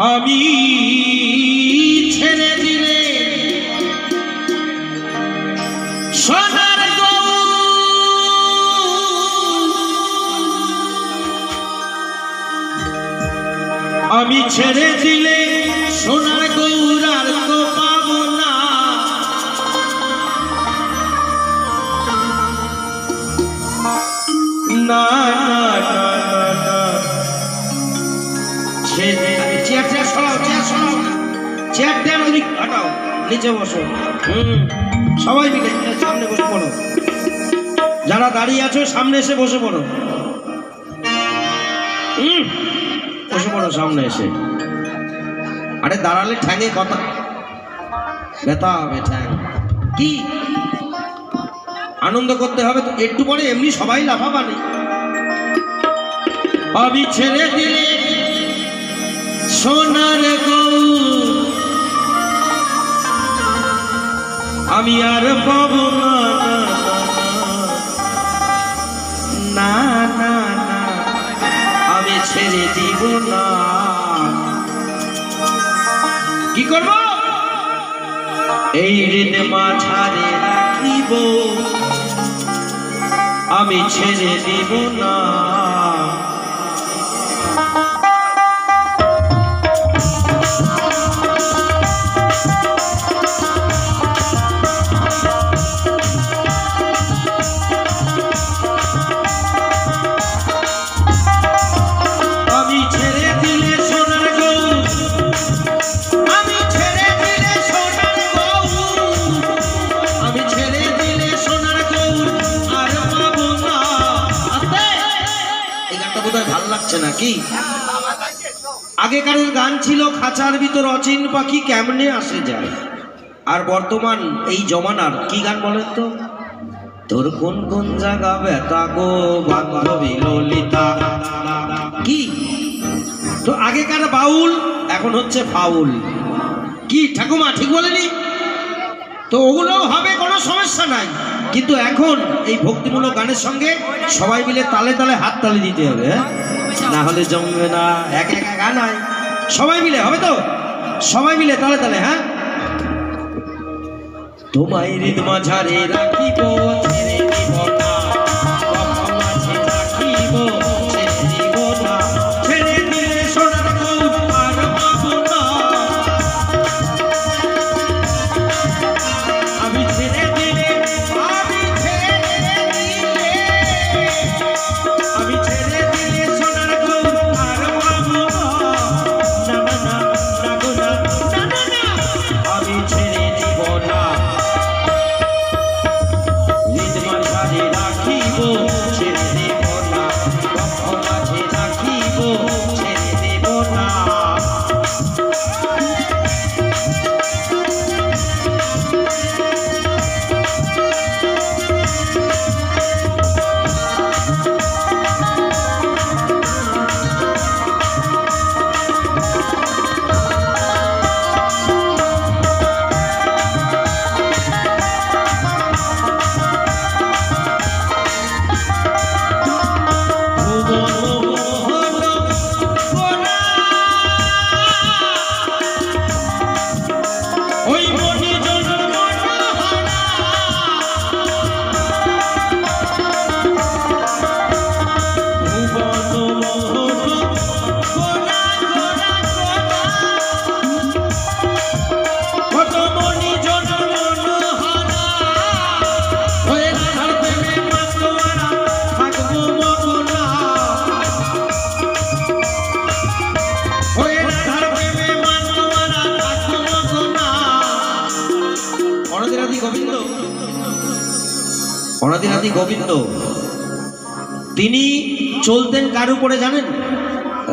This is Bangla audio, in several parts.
আমি ছেড়ে দিলে সোনার আমি ছেড়ে দিলে সোনার নিচে বসো। হুম। সবাই মিলে সামনে বসে পড়ো। যারা দাঁড়িয়ে আছো সামনে এসে বসে পড়ো। হুম। বসে পড়ো সামনে এসে। আরে দাঁড়ালে ঠ্যাঙে কথা। ব্যথা হবে ঠ্যাং। কি? আনন্দ করতে হবে তো একটু পরে এমনি সবাই লাফাবানি। আমি ছেড়ে দিলে সোনার গৌ আমি আর পাব না। না না আমি ছেড়ে দিব না। কি করব? এই ঋণ মাঝারে রাখিব। আমি ছেড়ে দিব না। ভালো লাগছে না আগেকারের গান ছিল খাঁচার ভিতর অচিন পাখি কেমনে আসে যায়? আর বর্তমান এই জমানার কি গান বলেন তো? তোর কোন কোন জায়গা ব্যথা গো বান্ধবী ললিতা কি? তো আগেকার বাউল এখন হচ্ছে ফাউল। কি, ঠাকুমা ঠিক বলেনি? তো ওগুলো হবে কোনো সমস্যা নাই। কিন্তু এখন এই ভক্তিমূলক গানের সঙ্গে সবাই মিলে তালে তালে হাত তালে দিতে হবে হ্যাঁ? না হলে জমবে না। এক একা গান হয় সবাই মিলে, হবে তো? সবাই মিলে, তালে তালে হ্যাঁ? তোমায় হৃদ মাঝারে রাখিব ছেড়ে অনাদিরাদি গোবিন্দ, তিনি চলতেন কার উপরে জানেন?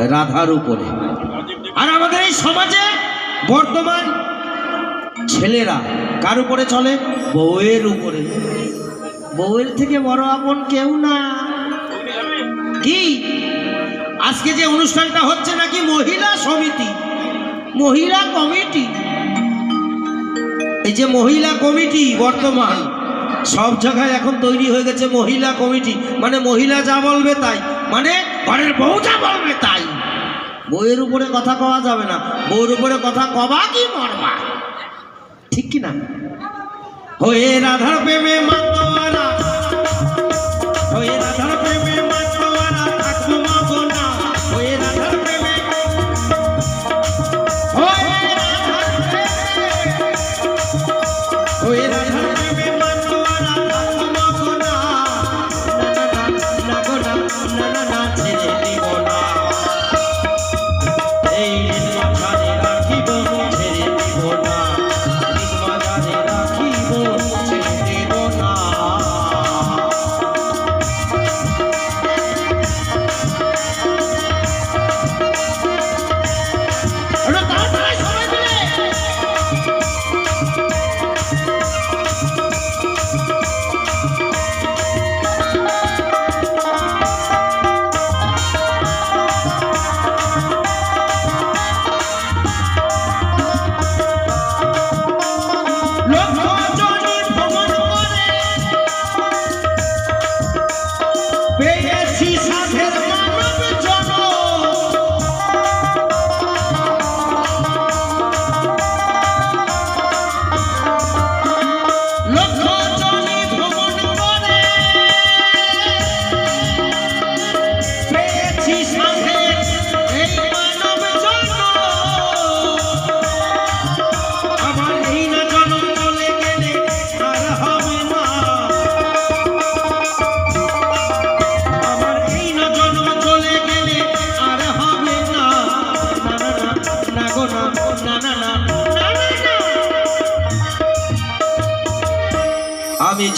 রাধার উপরে। আর আমাদের এই সমাজে বর্তমান ছেলেরা কার উপরে চলে? বউয়ের উপরে। বউয়ের থেকে বড় আপন কেউ না। কি? আজকে যে অনুষ্ঠানটা হচ্ছে নাকি মহিলা সমিতি, মহিলা কমিটি। এই যে মহিলা কমিটি বর্তমান, সব জায়গায় এখন তৈরি হয়ে গেছে মহিলা কমিটি। মানে মহিলা যা বলবে তাই মানে ঘরের বউ যা বলবে তাই। বউয়ের উপরে কথা কওয়া যাবে না, বউর উপরে কথা কবা কি মরবা। ঠিক কি না? হয়ে রাধার প্রেমে মাতোয়ারা, হয়ে রাধার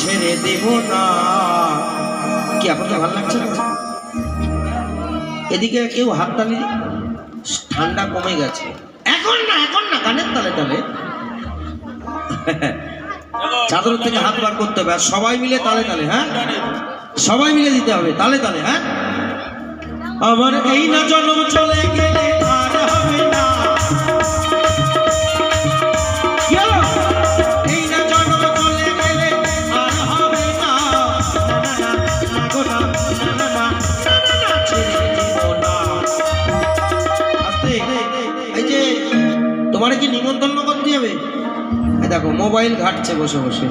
ছেড়ে দেব না। কি আপনাকে ভালো লাগছে না? এদিকে কেউ হাত তালি ঠান্ডা কমে গেছে। এখন না এখন না, কানের তালে তালে। চাদর থেকে হাত বার করতে হবে, আর সবাই মিলে তালে তালে হ্যাঁ? সবাই মিলে দিতে হবে, তালে তালে হ্যাঁ? আমার এই না জন্ম চলে গেলে আর হবে দেখো, মোবাইল ঘাটছে বসে বসে।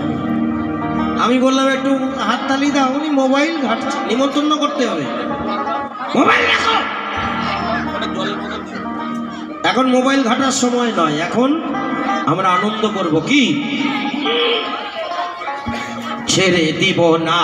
আমি বললাম, একটু হাততালি দাও। উনি মোবাইল ঘাটছে, নিমন্ত্রণ করতে হবে। এখন মোবাইল ঘাটার সময় নয়, এখন আমরা আনন্দ করব। কি? ছেড়ে দিব না।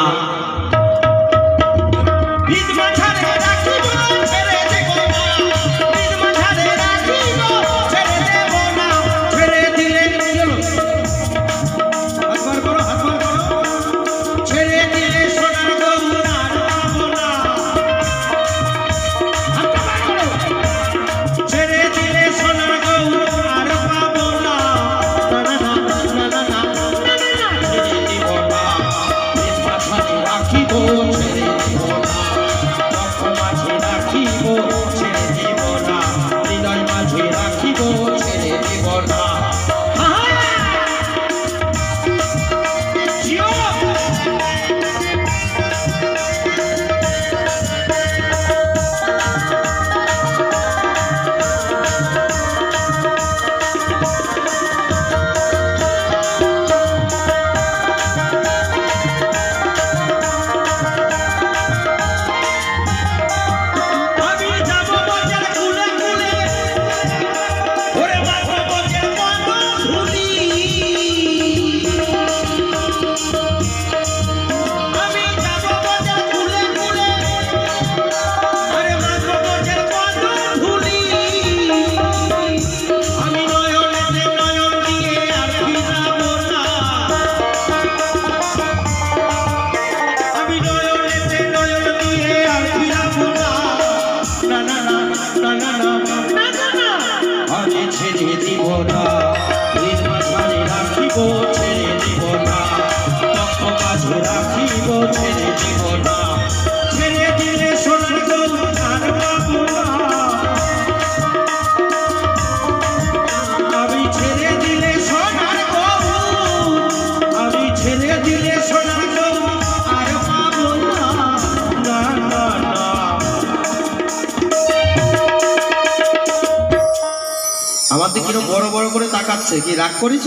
বড় বড় করে তাকাচ্ছে। কি রাগ করেছ?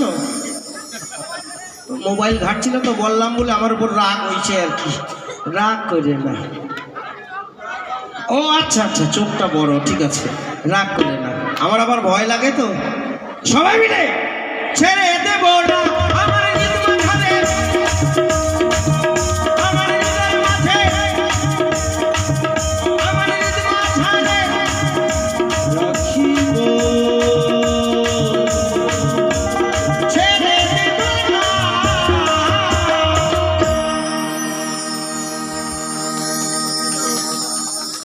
মোবাইল ঘাটছিল তো বললাম বলে আমার উপর রাগ হয়েছে আর কি। রাগ করে না। ও আচ্ছা আচ্ছা চোখটা বড়, ঠিক আছে। রাগ করে না। আমার আবার ভয় লাগে তো। সবাই মিলে ছেড়ে এতে না